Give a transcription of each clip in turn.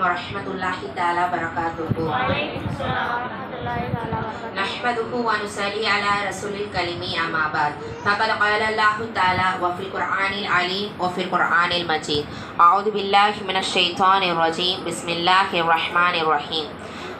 ورحمة الله تعالى وبركاته نحمده ونصلي على رسول الكريم أما بعد. فقد قال الله تعالى وفي القرآن العليم وفي القرآن المجيد. أعوذ بالله من الشيطان الرجيم. بسم الله الرحمن الرحيم.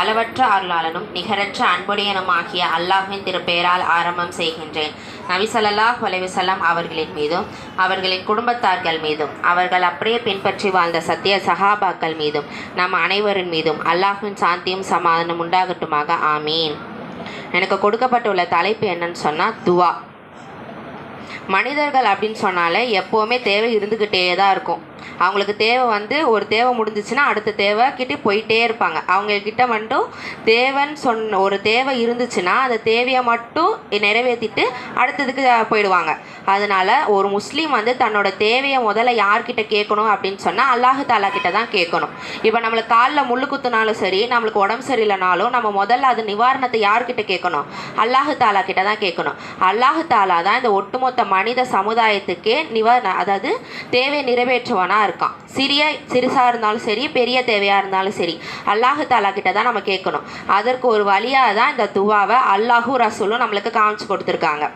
அளவற்ற அருளாளனும் நிகரற்ற அன்புடையனுமாகிய அல்லாஹ்வின் திருப்பெயரால் ஆரம்பம் செய்கின்றேன். நபிசல்லாஹ் ஸல்லல்லாஹு அவர்களின் மீதும் அவர்களின் குடும்பத்தார்கள் மீதும் அவர்கள் அப்படியே பின்பற்றி வாழ்ந்த சத்திய சஹாபாக்கள் மீதும் நம் அனைவரின் மீதும் அல்லாஹ்வின் சாந்தியும் சமாதானம் உண்டாகட்டுமாக. ஆமீன். எனக்கு கொடுக்கப்பட்டுள்ள தலைப்பு என்னன்னு சொன்னால் துவா. மனிதர்கள் அப்படின்னு சொன்னாலே எப்போவுமே தேவை இருந்துக்கிட்டே தான் இருக்கும். அவங்களுக்கு தேவை வந்து ஒரு தேவை முடிஞ்சிச்சுன்னா அடுத்த தேவை கிட்டே போயிட்டே இருப்பாங்க. அவங்கக்கிட்ட மட்டும் தேவைன்னு சொன்ன ஒரு தேவை இருந்துச்சுன்னா அந்த தேவையை மட்டும் நிறைவேற்றிட்டு அடுத்ததுக்கு போயிடுவாங்க. அதனால ஒரு முஸ்லீம் வந்து தன்னோட தேவையை முதல்ல யார்கிட்ட கேட்கணும் அப்படின்னு சொன்னால் அல்லாஹு தாலா கிட்ட தான் கேட்கணும். இப்போ நம்மளுக்கு காலில் முள்ளு குத்துனாலும் சரி நம்மளுக்கு உடம்பு சரியில்லைனாலும் நம்ம முதல்ல அது நிவாரணத்தை யார்கிட்ட கேட்கணும்? அல்லாஹு தாலா கிட்ட தான் கேட்கணும். அல்லாஹு தாலா தான் இந்த ஒட்டுமொத்த மனித சமுதாயத்துக்கே நிவாரண அதாவது தேவை நிறைவேற்றுவானா? இருக்கான் சிறிய சிறுசாக இருந்தாலும் சரி பெரிய தேவையாக இருந்தாலும் சரி அல்லாஹு தாலா கிட்ட தான் நம்ம கேட்கணும். அதற்கு ஒரு வழியாக தான் இந்த துவாவை அல்லாஹூ ரசூலும் நம்மளுக்கு காமிச்சு கொடுத்துருக்காங்க.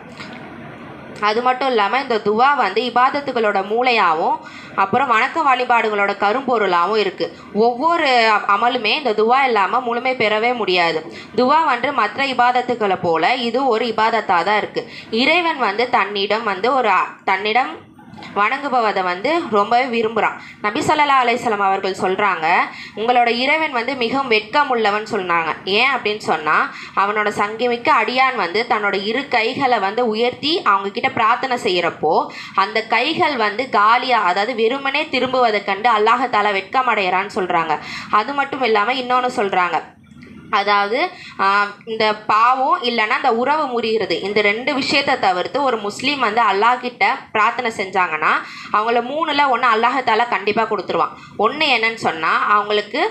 அது மட்டும் இல்லாமல் இந்த துவா வந்து இபாதத்துகளோட மூளையாகவும் அப்புறம் வணக்க வழிபாடுகளோட கரும்பொருளாகவும் இருக்குது ஒவ்வொரு அமலுமே இந்த துவா இல்லாமல் முழுமை பெறவே முடியாது. துவா வந்து மற்ற இபாதத்துக்களை போல இது ஒரு இபாதத்தாக தான் இருக்குது இறைவன் வந்து தன்னிடம் வந்து ஒரு தன்னிடம் வணங்குபவதை வந்து ரொம்பவே விரும்புகிறான் நபி சொல்லலா அலைசலம் அவர்கள் சொல்கிறாங்க உங்களோட இறைவன் வந்து மிகவும் வெட்கம் உள்ளவன் சொன்னாங்க ஏன் அப்படின்னு சொன்னால் அவனோட சங்கமிக்க அடியான் வந்து தன்னோட இரு கைகளை வந்து உயர்த்தி அவங்கக்கிட்ட பிரார்த்தனை செய்கிறப்போ அந்த கைகள் வந்து காலியாக அதாவது வெறுமனே திரும்புவதை கண்டு அல்லாஹத்தால வெட்கம் அடைகிறான்னு சொல்கிறாங்க அது மட்டும் இல்லாமல் இன்னொன்று சொல்கிறாங்க அதாவது இந்த பாவம் இல்லைன்னா இந்த உறவு முறிகிறது. இந்த ரெண்டு விஷயத்தை தவிர்த்து ஒரு முஸ்லீம் வந்து அல்லாஹ் கிட்ட பிரார்த்தனை செஞ்சாங்கன்னா அவங்கள மூணில் ஒன்று அல்லாஹத்தால கண்டிப்பாக கொடுத்துருவான். ஒன்று என்னன்னு சொன்னால் அவங்களுக்கு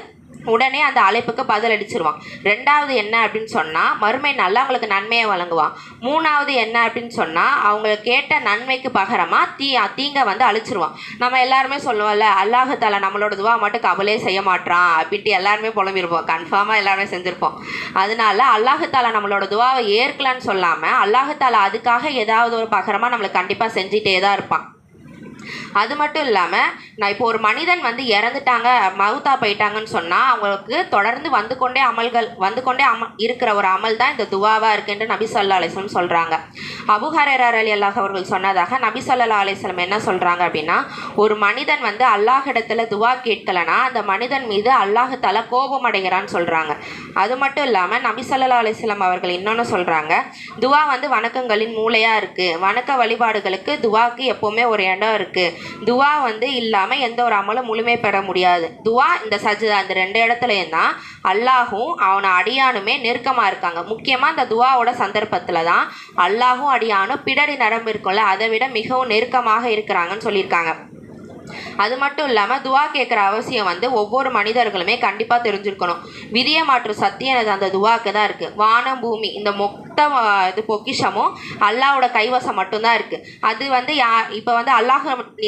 உடனே அந்த அழைப்புக்கு பதில் அடிச்சிருவான். ரெண்டாவது என்ன அப்படின்னு சொன்னால் மறுமை நல்லா அவங்களுக்கு நன்மையை வழங்குவான். மூணாவது என்ன அப்படின்னு சொன்னால் அவங்க கேட்ட நன்மைக்கு பகரமாக தீ தீங்க வந்து அழிச்சிருவான். நம்ம எல்லாருமே சொல்லுவோம்ல அல்லாஹு தாலா நம்மளோட துவா மட்டும் கபலே செய்ய மாட்றான் அப்படின்ட்டு எல்லாருமே புலம்பிருப்போம் கன்ஃபார்மாக எல்லாருமே செஞ்சுருப்போம். அதனால அல்லாஹு தாலா நம்மளோட துவாவை ஏற்கலான்னு சொல்லாமல் அல்லாஹு தாலா அதுக்காக ஏதாவது ஒரு பகரமாக நம்மளுக்கு கண்டிப்பாக செஞ்சிட்டே தான் இருப்பான். அது மட்டும் இல்லாமல் நான் இப்போ ஒரு மனிதன் வந்து இறந்துட்டாங்க மவுத்தா போயிட்டாங்கன்னு சொன்னால் அவங்களுக்கு தொடர்ந்து வந்து கொண்டே அமல்கள் வந்து கொண்டே அம இருக்கிற ஒரு அமல் தான் இந்த துவாவாக இருக்குன்ற நபி சொல்லா அலிஸ்லம் சொல்கிறாங்க அபுஹரர் அலி அல்லாஹ் அவர்கள் சொன்னதாக நபி சொல்லா அலிஸ்லம் என்ன சொல்கிறாங்க அப்படின்னா ஒரு மனிதன் வந்து அல்லாஹிடத்தில் துவா கேட்கலனா அந்த மனிதன் மீது அல்லாஹ் தலா கோபம் அடைகிறான்னு சொல்கிறாங்க அது மட்டும் இல்லாமல் நபி சொல்லா அலிஸ்லாம் அவர்கள் இன்னொன்று சொல்கிறாங்க துவா வந்து வணக்கங்களின் மூளையாக இருக்குது வணக்க வழிபாடுகளுக்கு துவாக்கு எப்போவுமே ஒரு இடம் இருக்குது துவா வந்து இல்லாமல் எந்த ஒரு அமலும் முழுமை பெற முடியாது. துவா இந்த சஜிதா இந்த ரெண்டு இடத்துலையும் தான் அல்லாஹும் அவனை அடியானுமே நெருக்கமாக இருக்காங்க. முக்கியமாக இந்த துவாவோட சந்தர்ப்பத்தில் தான் அல்லாஹும் அடியானும் பிடரி நரம்பு இருக்கும்ல அதை விட மிகவும் நெருக்கமாக இருக்கிறாங்கன்னு சொல்லியிருக்காங்க. அது மட்டும் இல்லாமல் துவா கேட்குற அவசியம் வந்து ஒவ்வொரு மனிதர்களுமே கண்டிப்பாக தெரிஞ்சிருக்கணும். விதியை சக்தி எனது அந்த துவாக்கு தான் இருக்குது வானம் பூமி இந்த மொத்த இது பொக்கிஷமும் அல்லாவோட கைவசம் மட்டும்தான் இருக்குது அது வந்து யா இப்போ வந்து அல்லாஹ்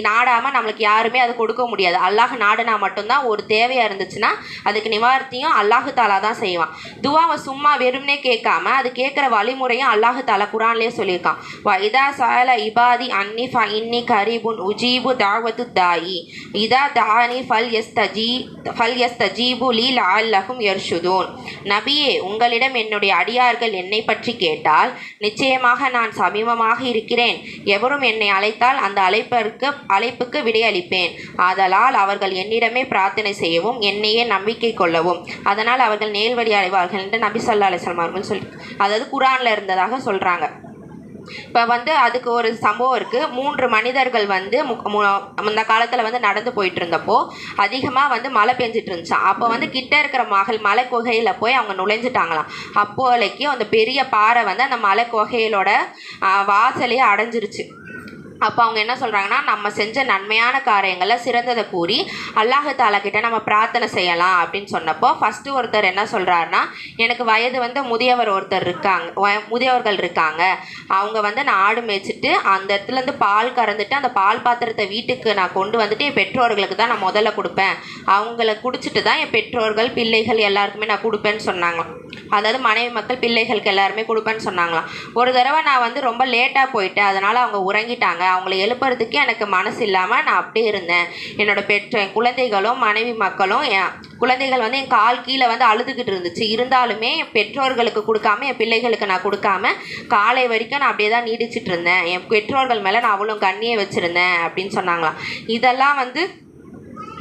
நாடாமல் நம்மளுக்கு யாருமே அது கொடுக்க முடியாது. அல்லாஹ் நாடுனா மட்டும்தான் ஒரு தேவையாக இருந்துச்சுன்னா அதுக்கு நிவார்த்தியும் அல்லாஹு தாலா தான் செய்வான். துவாவை சும்மா வெறும்னே கேட்காம அது கேட்குற வழிமுறையும் அல்லாஹு தாலா குரான்லேயே சொல்லியிருக்கான். வைதா இதா சால இபாதி அன்னி ஃப இன்னி கரீபுன் உஜீபு தாவத்து தாயி. இதா தானி ஃபல் எஸ் தஜீ ஃபல் எஸ் தஜீபு லீ லால்லஹும் யர்ஷுதூன். நபியே உங்களிடம் என்னுடைய அடியார்கள் என்னை பற்றி கேட்டால் நிச்சயமாக நான் சமீபமாக இருக்கிறேன். எவரும் என்னை அழைத்தால் அந்த அழைப்பிற்கு அழைப்புக்கு விடையளிப்பேன். ஆதலால் அவர்கள் என்னிடமே பிரார்த்தனை செய்யவும் என்னையே நம்பிக்கை கொள்ளவும். அதனால் அவர்கள் நேல்வழி அடைவார்கள் என்று நபி சொல்லா அலிஸ்லாம் அவர்கள் சொல்லி அதாவது குரானில் இருந்ததாக சொல்கிறாங்க இப்போ வந்து அதுக்கு ஒரு சம்பவம் இருக்குது மூன்று மனிதர்கள் வந்து மு- மு- அந்த காலத்தில் வந்து நடந்து போயிட்டு இருந்தப்போ அதிகமாக வந்து மழை பெஞ்சிட்டு இருந்துச்சாம் அப்போ வந்து கிட்ட இருக்கிற மகள் மலை குகையில் போய் அவங்க நுழைஞ்சிட்டாங்களாம். அப்போதைக்கு அந்த பெரிய பாறை வந்து அந்த மலை குகையிலோட வாசலையே அடைஞ்சிருச்சு. அப்போ அவங்க என்ன சொல்கிறாங்கன்னா நம்ம செஞ்ச நன்மையான காரியங்களை சிறந்ததை கூறி அல்லாஹு தாலா கிட்ட நம்ம பிரார்த்தனை செய்யலாம் அப்படின்னு சொன்னப்போ ஃபஸ்ட்டு ஒருத்தர் என்ன சொல்கிறாருன்னா எனக்கு வயது வந்து முதியவர் ஒருத்தர் இருக்காங்க வ- முதியவர்கள் இருக்காங்க. அவங்க வந்து நான் ஆடு மேய்ச்சிட்டு அந்த இடத்துலேருந்து பால் கறந்துட்டு அந்த பால் பாத்திரத்தை வீட்டுக்கு நான் கொண்டு வந்துட்டு என் பெற்றோர்களுக்கு தான் நான் முதல்ல கொடுப்பேன். அவங்கள குடிச்சிட்டு தான் என் பெற்றோர்கள் பிள்ளைகள் எல்லாருக்குமே நான் கொடுப்பேன்னு சொன்னாங்களாம் அதாவது மனைவி மக்கள் பிள்ளைகளுக்கு எல்லாருமே கொடுப்பேன்னு சொன்னாங்களாம். ஒரு தடவை நான் வந்து ரொம்ப லேட்டாக போயிட்டேன். அதனால் அவங்க உறங்கிட்டாங்க. அவங்கள எழுப்புறதுக்கு எனக்கு மனசு இல்லாமல் நான் அப்படியே இருந்தேன். என்னோட பெற்ற என் குழந்தைகளும் மனைவி மக்களும் என் குழந்தைகள் வந்து என் கால் கீழே வந்து அழுதுகிட்டு இருந்துச்சு. இருந்தாலுமே என் பெற்றோர்களுக்கு கொடுக்காம என் பிள்ளைகளுக்கு நான் கொடுக்காம காலை வரைக்கும் நான் அப்படியே தான் நீடிச்சிட்டு இருந்தேன். என் பெற்றோர்கள் மேலே நான் அவ்வளோ கண்ணியை வச்சுருந்தேன் அப்படின்னு சொன்னாங்களாம். இதெல்லாம் வந்து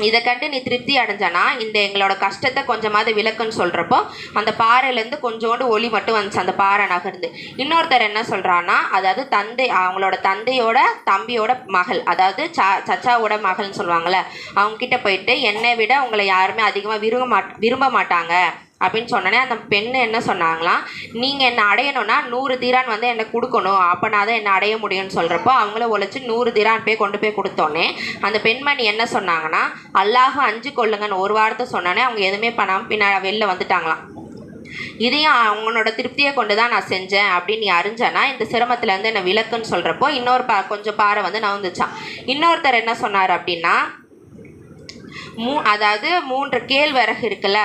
இதை கண்டு நீ திருப்தி அடைஞ்சானா இந்த எங்களோட கஷ்டத்தை கொஞ்சமாவது விளக்குன்னு சொல்கிறப்போ அந்த பாறையிலேருந்து கொஞ்சோண்டு ஒளி மட்டும் வந்துச்சு அந்த பாறை நகர்ந்து. இன்னொருத்தர் என்ன சொல்கிறான்னா அதாவது தந்தை அவங்களோட தந்தையோட தம்பியோட மகள் அதாவது சா சச்சாவோட மகள்னு சொல்லுவாங்கள்ல அவங்க கிட்ட போயிட்டு என்னை விட உங்களை யாருமே அதிகமாக விரும்ப மாட் விரும்ப மாட்டாங்க. அப்படின்னு சொன்னோன்னே அந்த பெண்ணு என்ன சொன்னாங்களாம் நீங்கள் என்னை அடையணும்னா நூறு தீரான் வந்து என்னை கொடுக்கணும். அப்போ நான் தான் என்னை அடைய முடியும்னு சொல்கிறப்போ அவங்கள உழைச்சி நூறு தீரான் போய் கொண்டு போய் கொடுத்தோன்னே அந்த பெண்மணி என்ன சொன்னாங்கன்னா அல்லாஹ் அஞ்சு கொள்ளுங்கன்னு ஒரு வாரத்தை சொன்னோன்னே அவங்க எதுவுமே பண்ணாமல் பின்னா வெளில வந்துட்டாங்களாம். இதையும் அவங்களோட திருப்தியை கொண்டு தான் நான் செஞ்சேன் அப்படின்னு நீ அறிஞ்சனா இந்த சிரமத்துலேருந்து என்னை விளக்குன்னு சொல்கிறப்போ இன்னொரு பா கொஞ்சம் பாறை வந்து நவுந்துச்சான் இன்னொருத்தர் என்ன சொன்னார் அப்படின்னா மூ அதாவது மூன்று கேழ்வரகு இருக்குல்ல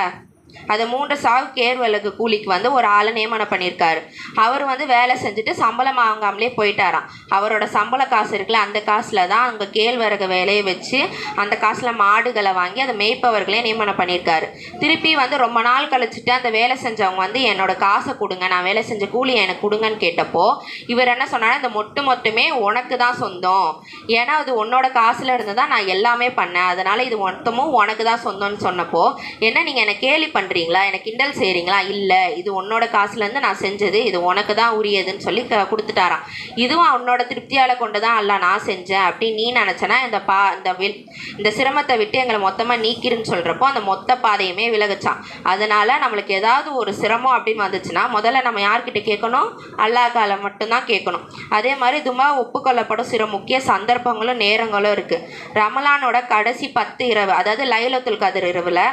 அதை மூன்று சாவு கேர்வலுக்கு கூலிக்கு வந்து ஒரு ஆளை நியமனம் பண்ணியிருக்காரு. அவர் வந்து வேலை செஞ்சுட்டு சம்பளம் வாங்காமலே போயிட்டாராம். அவரோட சம்பள காசு இருக்குல்ல அந்த காசில் தான் அங்கே கேழ்வரகு வேலையை வச்சு அந்த காசில் மாடுகளை வாங்கி அதை மேய்ப்பவர்களே நியமனம் பண்ணியிருக்காரு. திருப்பி வந்து ரொம்ப நாள் கழிச்சுட்டு அந்த வேலை செஞ்சவங்க வந்து என்னோட காசை கொடுங்க நான் வேலை செஞ்ச கூலி எனக்கு கொடுங்கன்னு கேட்டப்போ இவர் என்ன சொன்னார்? இந்த மொட்டு மொட்டுமே உனக்கு தான் சொந்தம். ஏன்னா அது உன்னோட காசுல இருந்து தான் நான் எல்லாமே பண்ணேன். அதனால் இது மொத்தமும் உனக்கு தான் சொந்தம்னு சொன்னப்போ என்ன நீங்கள் என்னை கேலி பண்ணுறீங்களா எனக்கு கிண்டல் செய்கிறீங்களா இல்லை இது உன்னோட காசுலேருந்து நான் செஞ்சது இது உனக்கு தான் உரியதுன்னு சொல்லி க கொடுத்துட்டாராம். இதுவும் உன்னோட திருப்தியால் கொண்டு தான் அல்ல நான் செஞ்சேன் அப்படின்னு நீ நினச்சனா இந்த பா இந்த வில் இந்த சிரமத்தை விட்டு எங்களை மொத்தமாக நீக்கிருன்னு சொல்கிறப்போ அந்த மொத்த பாதையுமே விலகுச்சான் அதனால் நம்மளுக்கு ஏதாவது ஒரு சிரமம் அப்படின்னு வந்துச்சுன்னா முதல்ல நம்ம யார்கிட்ட கேட்கணும்? அல்லாஹால மட்டும்தான் கேட்கணும். அதே மாதிரி துமா ஒப்புக்கொள்ளப்படும் சில முக்கிய சந்தர்ப்பங்களும் நேரங்களும் இருக்குது ரமலானோட கடைசி பத்து இரவு அதாவது லைலத்துல் கதிர் இரவில்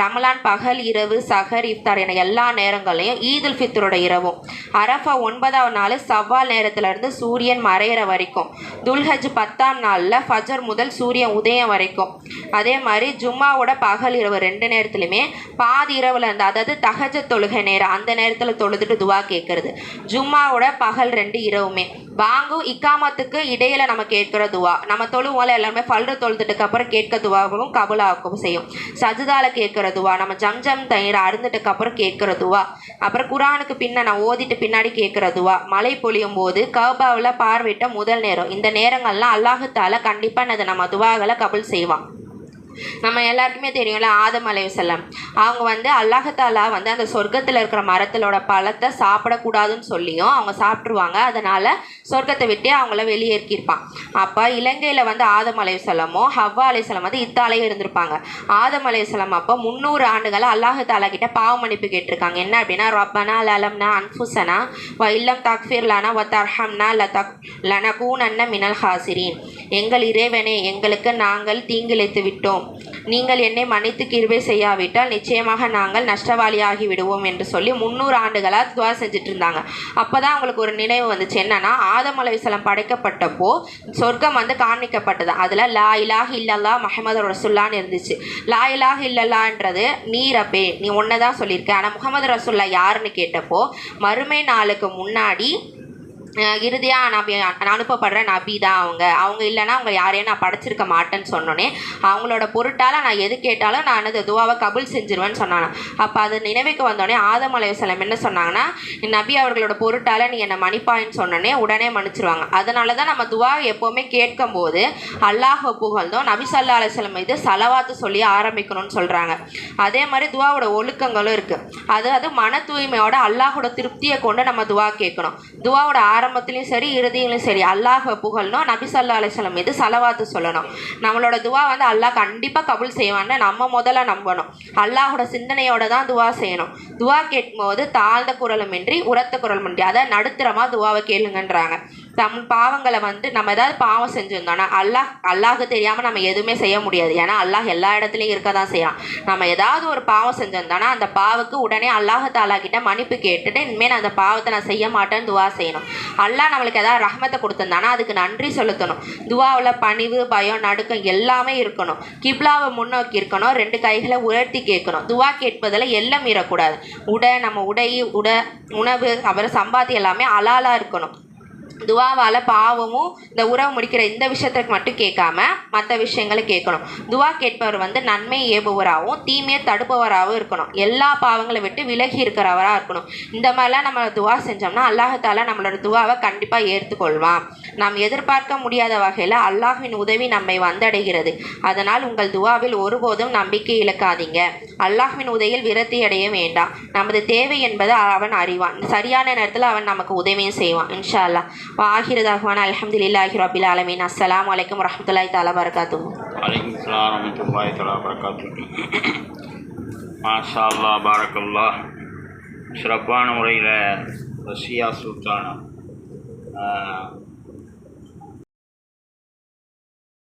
ரமலான் பகல் இரவு இரவு சஹர் இஃப்தார் என எல்லா நேரங்களையும் ஈதுல் ஃபித்ரோட இரவும். அரஃபா ஒன்பதாம் நாள் சவ்வால் நேரத்திலிருந்து சூரியன் மறையிற வரைக்கும். துல்ஹஜ் பத்தாம் நாளில் ஃபஜர் முதல் சூரியன் உதயம் வரைக்கும். அதே மாதிரி ஜும்மாவோட பகல் இரவு ரெண்டு நேரத்துலையுமே பாதி இரவுல இருந்து அதாவது தகஜ தொழுகை நேரம் அந்த நேரத்தில் தொழுதுட்டு துவா கேட்கறது ஜும்மாவோட பகல் ரெண்டு இரவுமே. பாங்கு இக்காமத்துக்கு இடையில நம்ம கேட்குற துவா. நம்ம தொழுவோம்ல எல்லாருமே ஃபல்ரு தொழுதுட்டுக்கு அப்புறம் கேட்க துவாவும் கபுலாக்கவும் செய்யும். சஜிதால கேட்குற துவா. நம்ம ஜம் ஜம் தை அப்புறம் கேட்கறதுவா அப்புறம் குரானுக்கு பின்ன நான் ஓதிட்டு பின்னாடி கேட்கறதுவா மழை பொழியும் போது கபாவில் பார்வையிட்ட முதல் நேரம். இந்த நேரங்கள்லாம் அல்லாஹுத்தால கண்டிப்பாக அது நம்ம துவாகளை கபுல் செய்வான். நம்ம எல்லாருக்குமே தெரியும்ல ஆதம் அலைவசல்லம் அவங்க வந்து அல்லாஹத்தாலா வந்து அந்த சொர்க்கத்தில் இருக்கிற மரத்திலோட பழத்தை சாப்பிடக்கூடாதுன்னு சொல்லியும் அவங்க சாப்பிட்ருவாங்க அதனால் சொர்க்கத்தை விட்டு அவங்கள வெளியேற்றிருப்பான். அப்போ இலங்கையில் வந்து ஆதம் அலைவசல்லமும் ஹவ்வா அலைவசல்லம் வந்து இத்தாலையும் இருந்திருப்பாங்க. ஆதம் அலைவசல்லம் அப்போ முந்நூறு ஆண்டுகளாக அல்லாஹத்தாலா கிட்ட பாவ மன்னிப்பு கேட்டிருக்காங்க. என்ன அப்படின்னா ரப்பனா லலம்னா அன்ஃபுசனா வ இல்லம் தக்ஃபீர் லனா வ தர்ஹம்னா ல தக் லனகூனன்ன மினல் ஹாசிரின். எங்கள் இறைவனே எங்களுக்கு நாங்கள் தீங்கிழைத்து விட்டோம் நீங்கள் என்னை மன்னித்து கிருபை செய்யாவிட்டால் நிச்சயமாக நாங்கள் நஷ்டவாளியாகி விடுவோம் என்று சொல்லி முந்நூறு ஆண்டுகளாக துவா செஞ்சுட்டு இருந்தாங்க அப்போ தான் அவங்களுக்கு ஒரு நினைவு வந்துச்சு. என்னன்னா ஆதமலை சலம் படைக்கப்பட்டப்போ சொர்க்கம் வந்து காண்பிக்கப்பட்டது. அதில் லா இலாஹ இல்லல்லா முகமது ரசுல்லான்னு இருந்துச்சு. லா இலாஹ இல்லல்லான்றது நீ நீ ஒன்றை தான் சொல்லியிருக்க. ஆனால் முகமது ரசுல்லா யாருன்னு கேட்டப்போ மறுமை நாளுக்கு முன்னாடி இறுதியாக நபி அனுப்பப்படுற நபி தான் அவங்க. அவங்க இல்லைன்னா அவங்க யாரையும் நான் படைச்சிருக்க மாட்டேன்னு சொன்னோன்னே அவங்களோட பொருட்டால் நான் எது கேட்டாலும் நான் அந்த துவாவை கபுல் செஞ்சிருவேன்னு சொன்னாங்க. அப்போ அது நினைவுக்கு வந்தோடனே ஆதம் அலைவசலம் என்ன சொன்னாங்கன்னா நபி அவர்களோட பொருட்டால் நீ என்னை மன்னிப்பாயின்னு சொன்னோன்னே உடனே மன்னிச்சிருவாங்க. அதனால தான் நம்ம துவா எப்போவுமே கேட்கும்போது அல்லாஹ் புகழ்ந்தோம் நபி சல்லா அலுவலம் இது சலவாத்து சொல்லி ஆரம்பிக்கணும்னு சொல்கிறாங்க அதே மாதிரி துவாவோட ஒழுக்கங்களும் இருக்குது அதாவது மன தூய்மையோட அல்லாஹோட திருப்தியை கொண்டு நம்ம துவா கேட்கணும். துவாவோட ஆரம்பத்துலேயும் சரி இறுதியிலும் சரி அல்லாஹை புகழணும் நபி சல்லா அலிஸ்லம் மீது செலவாத்து சொல்லணும். நம்மளோட துவா வந்து அல்லாஹ் கண்டிப்பாக கபுல் செய்வான்னு நம்ம முதல்ல நம்பணும். அல்லாஹோட சிந்தனையோட தான் துவா செய்யணும். துவா கேட்கும்போது தாழ்ந்த குரலுமின்றி உரத்த குரலுமின்றி அதை நடுத்தரமாக துவாவை கேளுங்கன்றாங்க. தம் பாவங்களை வந்து நம்ம ஏதாவது பாவம் செஞ்சுருந்தோம்னா அல்லாஹ் அல்லாஹுக்கு தெரியாமல் நம்ம எதுவுமே செய்ய முடியாது. ஏன்னா அல்லாஹ் எல்லா இடத்துலையும் இருக்க தான் செய்யலாம் நம்ம ஏதாவது ஒரு பாவம் செஞ்சுருந்தோம்னா அந்த பாவுக்கு உடனே அல்லாஹ் தாலா கிட்ட மன்னிப்பு கேட்டுட்டு இனிமேல் நான் அந்த பாவத்தை நான் செய்ய மாட்டேன்னு துவா செய்யணும். அல்லாஹ் நம்மளுக்கு ஏதாவது ரஹமத்தை கொடுத்துருந்தானா அதுக்கு நன்றி செலுத்தணும். துவாவில் பணிவு பயம் நடுக்கம் எல்லாமே இருக்கணும். கிப்லாவை முன்னோக்கி இருக்கணும். ரெண்டு கைகளை உயர்த்தி கேட்கணும். துவா கேட்பதில் எல்லாம் மீறக்கூடாது. உடை நம்ம உடை உட உணவு அப்புறம் சம்பாத்தி எல்லாமே அலாலாக இருக்கணும். துவாவால் பாவமும் இந்த உறவு முடிக்கிற இந்த விஷயத்துக்கு மட்டும் கேட்காம மற்ற விஷயங்களை கேட்கணும். துவா கேட்பவர் வந்து நன்மை ஏபுவராகவும் தீமையை தடுப்பவராகவும் இருக்கணும். எல்லா பாவங்களை விட்டு விலகி இருக்கிறவராக இருக்கணும். இந்த மாதிரிலாம் நம்ம துவா செஞ்சோம்னா அல்லாஹால நம்மளோட துவாவை கண்டிப்பாக ஏற்றுக்கொள்வான். நாம் எதிர்பார்க்க முடியாத வகையில் அல்லாஹின் உதவி நம்மை வந்தடைகிறது. அதனால் உங்கள் துவாவில் ஒருபோதும் நம்பிக்கை இழக்காதீங்க. அல்லாஹ்வின் உதவியில் விரத்தி அடைய வேண்டாம். நமது தேவை என்பதை அவன் அறிவான். சரியான நேரத்தில் அவன் நமக்கு உதவியும் செய்வான் இன்ஷா அல்லாஹ். வாஹிர் தஹ்வான் அலமதுல்லாஹி ரபில் ஆலமீன் அஸ்ஸலாமு அலைக்கும் வரஹ்மத்துல்லாஹி தஆலா வரகாத்துஹு வலைக்கும் சலாம் வரமத்துல்லாஹி தலா வரகாத்து மாஷா அல்லா பாரக்கல்லா சிறப்பான முறையில் ரஷ்யா சுல்தானா ஆஹ்,